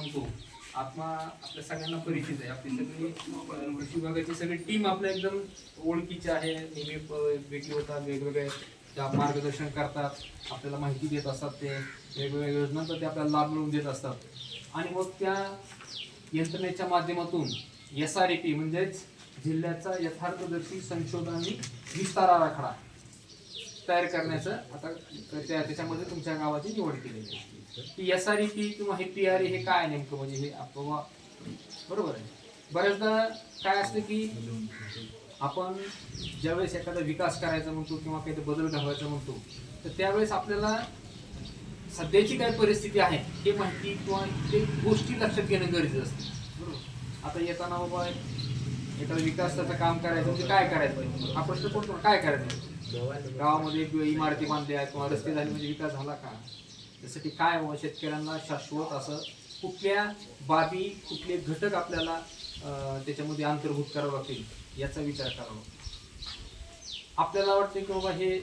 सांगतो आत्मा आपल्या सगळ्यांना परिचित आहे. आपली सगळी कृषी विभागाची सगळी टीम आपल्या एकदम ओळखीची आहे. नेहमी भेटी होतात वेगवेगळे त्या मार्गदर्शन करतात आपल्याला माहिती देत असतात ते वेगवेगळ्या योजनांचा ते आपल्याला लाभ मिळवून देत असतात. आणि मग त्या यंत्रणेच्या माध्यमातून एस आर ए पी म्हणजेच जिल्ह्याचा यथार्थदर्शी संशोधन आणि विस्तार आराखडा तयार करण्याचं आता त्याच्यामध्ये तुमच्या गावाची निवड केलेली आहे. की एस आर ई पी किंवा हे पी आर हे काय नेमकं? म्हणजे हे आपण बरोबर आहे. बऱ्याचदा काय असतं की आपण ज्यावेळेस एखादा विकास करायचा म्हणतो किंवा काही बदल घडवायचा म्हणतो तर त्यावेळेस आपल्याला सध्याची काय परिस्थिती आहे हे माहिती किंवा ते गोष्टी लक्षात घेणं गरजेचं असतं. बरोबर? आता येताना बाबा एखादा विकासाचं काम करायचं म्हणजे काय करायचं हा प्रश्न पडतो ना, काय करायचं? गावामध्ये किंवा इमारती बांधल्या किंवा रस्ते झाले म्हणजे विकास झाला का? त्यासाठी काय हवं शेतकऱ्यांना शाश्वत असं कुठल्या बाबी कुठले घटक आपल्याला त्याच्यामध्ये अंतर्भूत करावं लागतील याचा विचार करावा. आपल्याला वाटते की बाबा हे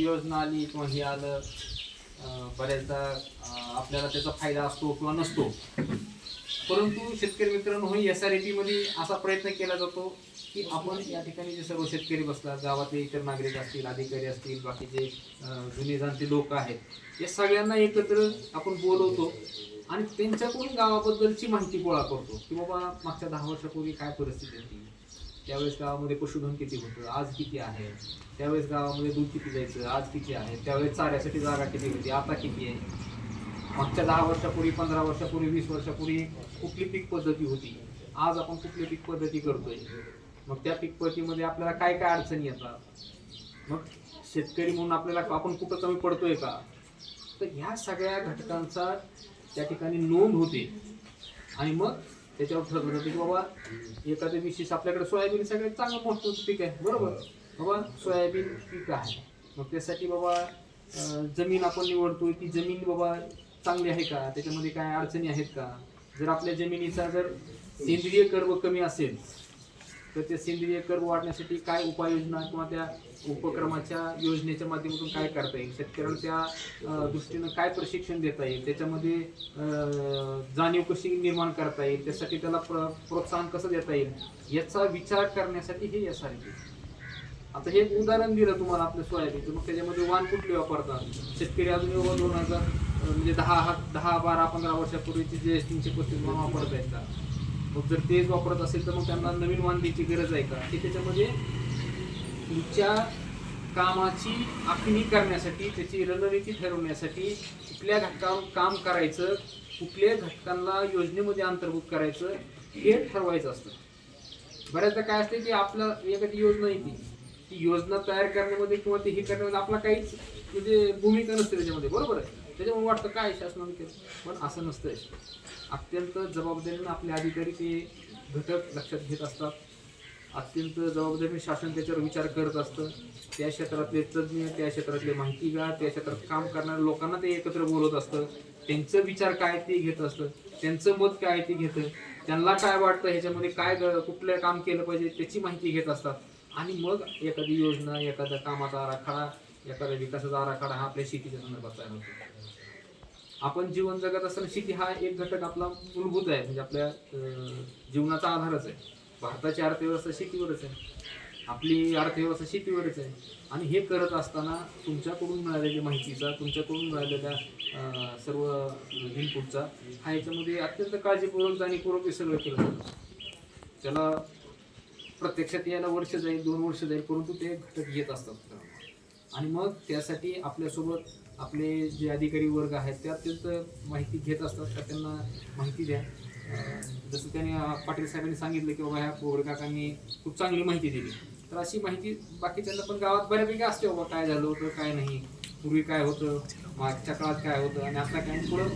योजना आली किंवा हे आलं अं, बऱ्याचदा आपल्याला त्याचा फायदा असतो किंवा नसतो. परंतु शेतकरी मित्रांनो एस आर पी मध्ये असा प्रयत्न केला जातो की आपण या ठिकाणी जे सर्व शेतकरी बसतात गावातले इतर नागरिक असतील अधिकारी असतील बाकीचे जुने जाणते लोक आहेत या सगळ्यांना एकत्र आपण बोलवतो आणि त्यांच्याकडून गावाबद्दलची माहिती गोळा करतो की बाबा मागच्या दहा वर्षापूर्वी काय परिस्थिती होती? त्यावेळेस गावामध्ये पशुधन किती होतं? आज किती आहे? त्यावेळेस गावामध्ये दूध किती जायचं आज किती आहे? त्यावेळेस चाऱ्यासाठी जागा किती होती? आता किती आहे? मागच्या दहा वर्षापूर्वी पंधरा वर्षापूर्वी वीस वर्षापूर्वी कुठली पीक पद्धती होती? आज आपण कुठली पीक पद्धती करतोय? मग त्या पीकपतीमध्ये आपल्याला काय काय अडचणी येतात? मग शेतकरी म्हणून आपल्याला आपण कुठं कमी पडतोय का? तर ह्या सगळ्या घटकांचा त्या ठिकाणी नोंद होते. आणि मग त्याच्यावर ठरवलं जातं की बाबा एखाद्या विशेष आपल्याकडे सोयाबीन सगळ्यात चांगलं मोठं पीक आहे. बरोबर? बाबा सोयाबीन पीक आहे. मग त्यासाठी बाबा जमीन आपण निवडतोय ती जमीन बाबा चांगली आहे का? त्याच्यामध्ये काय अडचणी आहेत का? जर आपल्या जमिनीचा जर सेंद्रिय कर्व कमी असेल तर ते सेंद्रिय कर वाढण्यासाठी काय उपाययोजना किंवा त्या उपक्रमाच्या योजनेच्या माध्यमातून काय करता येईल? शेतकऱ्यांना त्या दृष्टीनं काय प्रशिक्षण देता येईल? त्याच्यामध्ये जाणीव कशी निर्माण करता येईल? त्यासाठी त्याला प्र प्रोत्साहन कसं देता येईल? याचा विचार करण्यासाठी हे एस आर आता हे एक उदाहरण दिलं तुम्हाला आपल्या सोयाबीनचं मग त्याच्यामध्ये वाण कुठले वापरतात? शेतकरी अजून एवढं दोन हजार म्हणजे दहा हा- दहा बारा पंधरा वर्षापूर्वीचे जे टीचे पस्तीस वाण वापरत आहेत मग जर तेच वापरत असेल तर मग त्यांना नवीन वाण द्यायची गरज आहे का? की त्याच्यामध्ये तुमच्या कामाची आखणी करण्यासाठी त्याची रणनीती ठरवण्यासाठी कुठल्या घटकावर काम करायचं कुठल्या घटकांना योजनेमध्ये अंतर्भूत करायचं हे ठरवायचं असतं. बऱ्याचदा काय असते की आपलं एखादी योजना येते ती योजना तयार करण्यामध्ये किंवा ते हे करण्यामध्ये आपला काहीच म्हणजे भूमिका नसते त्याच्यामध्ये. बरोबर आहे? त्याच्यामुळे वाटतं काय शासनाने केलं? पण असं नसतंय. अत्यंत जबाबदारीनं आपले अधिकारी ते घटक लक्षात घेत असतात. अत्यंत जबाबदारीने शासन त्याच्यावर विचार करत असतं. त्या क्षेत्रातले तज्ज्ञ त्या क्षेत्रातले माहितीगार त्या क्षेत्रात काम करणाऱ्या लोकांना ते एकत्र बोलत असतं. त्यांचं विचार काय ते घेत असतं. त्यांचं मत काय ते घेतं त्यांना काय वाटतं ह्याच्यामध्ये काय कुठलं काम केलं पाहिजे त्याची माहिती घेत असतात. आणि मग एखादी योजना एखाद्या कामाचा आराखडा एखाद्या विकासाचा आराखडा हा आपल्या शेतीच्या संदर्भात तयार होतो. आपण जीवन जगत असताना शेती हा एक घटक आपला मूलभूत आहे म्हणजे आपल्या जीवनाचा आधारच आहे. भारताची अर्थव्यवस्था शेतीवरच आहे. आपली अर्थव्यवस्था शेतीवरच आहे. आणि हे करत असताना तुमच्याकडून मिळालेल्या माहितीचा तुमच्याकडून मिळालेल्या सर्व इनपुटचा हा याच्यामध्ये अत्यंत काळजीपूर्वक जाणीवपूर्वक हे सगळं केलं जातं. त्याला प्रत्यक्षात यायला वर्ष जाईल दोन वर्ष जाईल परंतु ते घटक येत असतात. आणि मग त्यासाठी आपल्यासोबत आपले जे अधिकारी वर्ग आहेत ते अत्यंत माहिती घेत असतात तर त्यांना माहिती द्या. जसं त्याने पाटील साहेबांनी सांगितलं की बाबा ह्या पोगड काकांनी खूप चांगली माहिती दिली. तर अशी माहिती बाकीच्यांना पण गावात बऱ्यापैकी असते बाबा काय झालं होतं काय नाही पूर्वी काय होतं मागच्या काळात काय होतं? आणि आता काय पुढं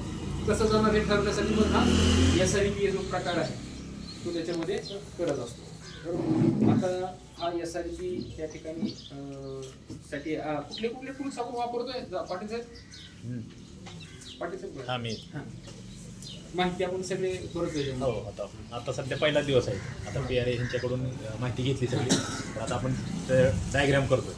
कसं जाणार हे ठरवण्यासाठी पण हा एस आर पी जो प्रकार आहे तो त्याच्यामध्ये करत असतो. आता हा एस आर पी त्या ठिकाणी अं, साठी अं, कुठले कुठले टूल्स आपण वापरतोय? जा- पाटील साहेब? पाटील साहेब बोला. हा मी. हां. माहिती आपण सगळे हो. आता आता सध्या पहिला दिवस आहे. आता पी आर यांच्याकडून अं, माहिती घेतली सगळी. तर आता आपण डायग्राम करतोय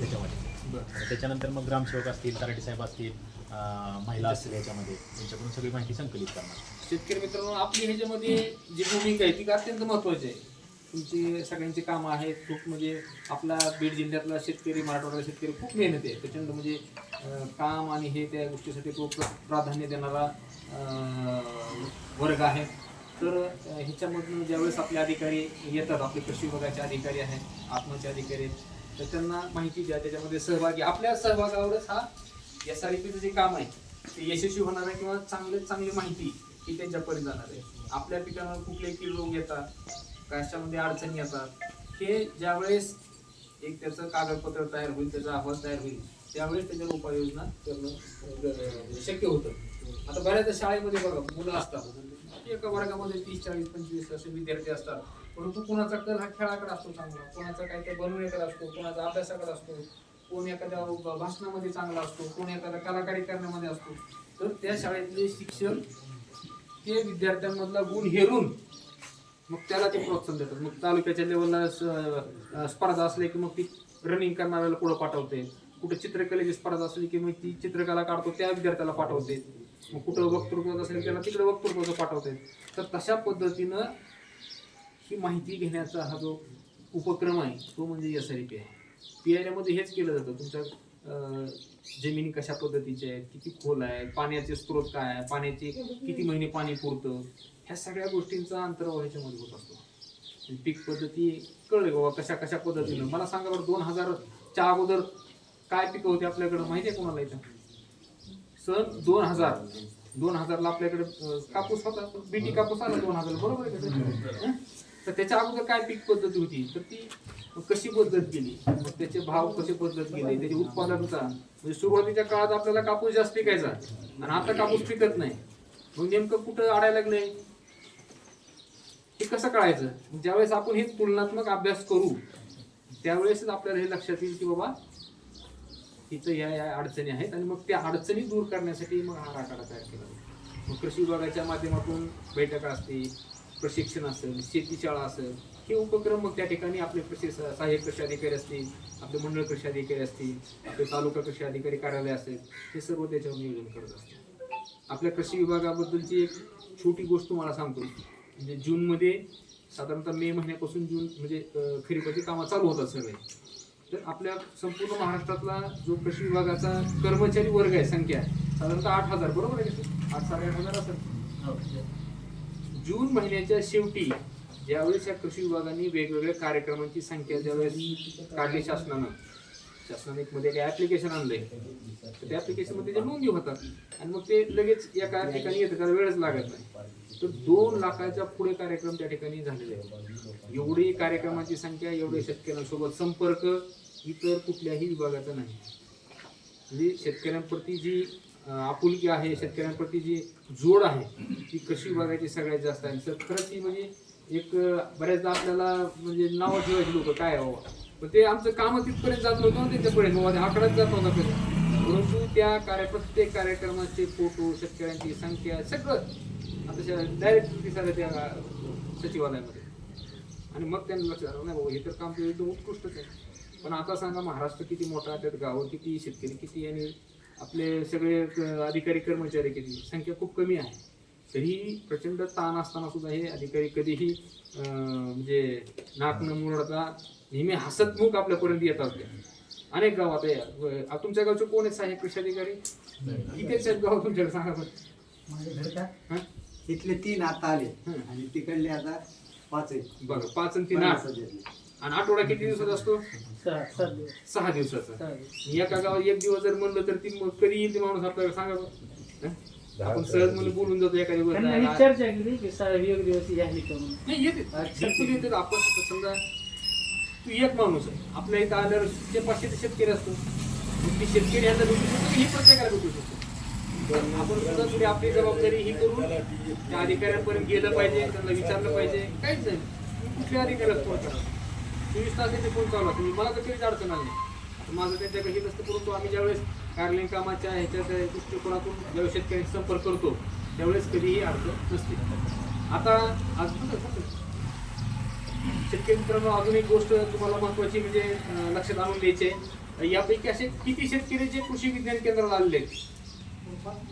त्याच्यामध्ये. आणि त्याच्यानंतर मग ग्रामसेवक असतील तराटी साहेब असतील अं, महिला असतील याच्यामध्ये त्यांच्याकडून सगळी माहिती संकलित करणार. शेतकरी मित्रांनो आपली ह्याच्यामध्ये जी भूमिका आहे ती अत्यंत महत्वाची आहे. तुमची सगळ्यांची कामं आहेत खूप म्हणजे आपला बीड जिल्ह्यातला शेतकरी मराठवाडा शेतकरी खूप मेहनत आहे. प्रचंड म्हणजे काम आणि हे त्या गोष्टीसाठी खूप प्राधान्य देणारा वर्ग आहे. तर ह्याच्यामधून ज्यावेळेस आपले अधिकारी येतात आपले कृषी विभागाचे अधिकारी आहेत आत्माचे अधिकारी आहेत तर त्यांना माहिती द्या. त्याच्यामध्ये सहभागी आपल्या सहभागावरच हा एस आर पीचं जे काम आहे ते यशस्वी होणार आहे किंवा चांगले चांगली माहिती ही त्यांच्यापर्यंत जाणार आहे. आपल्या पिकांवर कुठले कीड रोग येतात कशामध्ये अडचणी येतात? हे ज्यावेळेस एक त्याचं कागदपत्र तयार होईल त्याचा अहवाल तयार होईल त्यावेळेस त्याच्यावर उपाययोजना करणं म्हणजे शक्य होतं. आता बऱ्याचदा शाळेमध्ये बघा मुलं असतात. एका वर्गामध्ये तीस चाळीस पंचवीस असे विद्यार्थी असतात. परंतु कोणाचा कल हा खेळाकडे असतो चांगला कोणाचा काय तर बनवण्याकडे असतो कोणाचा अभ्यासाकडे असतो कोण एखाद्या भाषणामध्ये चांगला असतो कोण एखाद्या कलाकारी करण्यामध्ये असतो. तर त्या शाळेतले शिक्षक ते विद्यार्थ्यांमधला गुण हेरून मग त्याला ते प्रोत्साहन देतात. मग तालुक्याच्या लेवलला स्पर्धा असल्या की मग ती रनिंग करणाऱ्याला पुढे पाठवते? कुठे चित्रकलेची स्पर्धा असली की मग ती चित्रकला काढतो त्या विद्यार्थ्याला पाठवते. मग कुठं वक्तृत्व असेल त्याला तिकडे वक्तृत्वाचं पाठवते. तर तशा पद्धतीनं ही माहिती घेण्याचा हा जो उपक्रम आहे तो म्हणजे एस आर पी आहे. पी आयमध्ये हेच केलं जातं. तुमच्या जमीन जमिनी कशा पद्धतीच्या आहेत? किती खोल आहे पाण्याचे स्रोत काय आहे? पाण्याचे किती महिने पाणी पुरतं? ह्या सगळ्या गोष्टींचा अंतर्भाव ह्याच्यामध्ये होत असतो. आणि पीक पद्धती कळले बाबा कशा कशा पद्धतीनं. मला सांगा बरं दोन हजारच्या अगोदर काय पिकं होते आपल्याकडं? माहिती आहे कोणाला इथं? सन दोन हजार. दोन हजारला आपल्याकडे कापूस होता. बीटी कापूस आला दोन हजार. बरोबर आहे? तर त्याच्या अगोदर काय पीक पद्धती होती? तर ती कशी पद्धत गेली? मग त्याचे भाव कसे बदलत गेले? त्याची उत्पादकता. म्हणजे सुरुवातीच्या काळात आपल्याला कापूस जास्त पिकायचा. आणि आता कापूस पिकत नाही. मग नेमकं कुठं अडायला लागलंय? हे कसं कळायचं? ज्यावेळेस आपण हे तुलनात्मक अभ्यास करू त्यावेळेसच आपल्याला हे लक्षात येईल की बाबा इथं या या अडचणी आहेत आणि मग त्या अडचणी दूर करण्यासाठी मग हा आराखडा तयार केला मग कृषी विभागाच्या माध्यमातून बैठका असतील प्रशिक्षण असेल शेती शाळा असेल हे उपक्रम मग त्या ठिकाणी आपले कृषी सहाय्यक कृषी अधिकारी असतील आपले मंडळ कृषी अधिकारी असतील आपले तालुका कृषी अधिकारी कार्यालय असेल हे सर्व त्याच्यावर नियोजन करत असतात आपल्या कृषी विभागाबद्दलची एक छोटी गोष्ट तुम्हाला सांगतो. म्हणजे जूनमध्ये साधारणतः मे महिन्यापासून जून म्हणजे खरीपाची कामं चालू होतात सगळे. तर आपल्या संपूर्ण महाराष्ट्रातला जो कृषी विभागाचा कर्मचारी वर्ग आहे संख्या साधारणतः आठ हजार बरोबर आहे? आठ साडेआठ हजार असेल. जून महिन्याच्या शेवटी ज्यावेळेस या कृषी विभागाने वेगवेगळ्या कार्यक्रमांची संख्या ज्यावेळेस काढली शासनानं शासनाने एक मध्ये काही ऍप्लिकेशन आणलंय. तर त्या ऍप्लिकेशनमध्ये त्या नोंदी होतात. आणि मग ते लगेच एका ठिकाणी येतं त्याला वेळच लागत नाही. तर दोन लाखाच्या पुढे कार्यक्रम त्या ठिकाणी झालेले आहेत. एवढी कार्यक्रमाची संख्या एवढे शेतकऱ्यांसोबत संपर्क इतर कुठल्याही विभागाचा नाही. म्हणजे शेतकऱ्यांप्रती जी आपुलकी आहे शेतकऱ्यांप्रती जी जोड आहे ती कृषी विभागाची सगळ्यात जास्त? आहे तर खरंच ती म्हणजे एक बऱ्याचदा आपल्याला म्हणजे नावं ठेवायची लोक काय हवं पण ते आमचं काम तिथपर्यंत जात नव्हतं ना त्यांच्यापर्यंत बाबा आकडाच जात होता पर्यंत परंतु त्या कार्य प्रत्येक कार्यक्रमाचे फोटो शेतकऱ्यांची संख्या सगळं आता डायरेक्ट दिसायला त्या सचिवालयामध्ये. आणि मग त्यांना लक्षात आलं नाही बाबा हे तर काम तर एकदम उत्कृष्टच आहे. पण आता सांगा महाराष्ट्र किती मोठा आहे, त्यात गावं किती शेतकरी किती आणि आपले सगळे अधिकारी कर्मचारी किती संख्या खूप कमी आहे. तरी प्रचंड ताण असताना सुद्धा हे अधिकारी कधीही म्हणजे नाक न मुरडता नेहमी हसतमुख आपल्यापर्यंत येतात ते अनेक गावात आहे तुमच्या गावचे कोण आहेत सहाय्यक कृषी अधिकारी? कितीच आहेत गाव तुमच्याकडे सांगा हं? इथले तीन आता आले. आणि तिकडले आता पाच आहेत. बरं पाच आणि तीन आठ. आणि आठवडा किती दिवसाचा असतो? सहा दिवसाचा. एका गावात एक दिवस जर म्हणलं तर ती मग कधी येईल ते माणूस आपल्याला सांगा? आपण सहज म्हणून बोलून जातो दिवस त्यांना ही चर्चा केली की सहा एक दिवस या करून. नाही येते. बिलकुल येते आपण आता समजा तू एक माणूस आहे. आपल्या इथं आल्यावर ते पाचशे ते शेतकरी असतो. मग ते शेतकरी यांना भेटू शकतो की हे प्रत्येकाला भेटू शकतो? पण आपण सुद्धा थोडी आपली जबाबदारी ही करून त्या अधिकाऱ्यांपर्यंत गेलं पाहिजे त्यांना विचारलं पाहिजे. काहीच नाही. तुम्ही कुठल्या अधिकाऱ्याला फोन करा चोवीस तास त्यांचे फोन चालू तुम्ही मला तर कधीच अडचण आली नाही. आता माझं त्यांच्याकडे हे नसतं परंतु आम्ही ज्यावेळेस कार्यालयीन कामाच्या ह्याच्या दृष्टिकोनातून ज्यावेळेस शेतकऱ्यांचा संपर्क करतो त्यावेळेस कधीही अडचण नसते. आता आज शेतकरी मित्रांनो अजून एक गोष्ट तुम्हाला महत्वाची म्हणजे लक्षात आणून द्यायची आहे. यापैकी असे किती शेतकरी जे कृषी विज्ञान केंद्रात आलेले आहेत?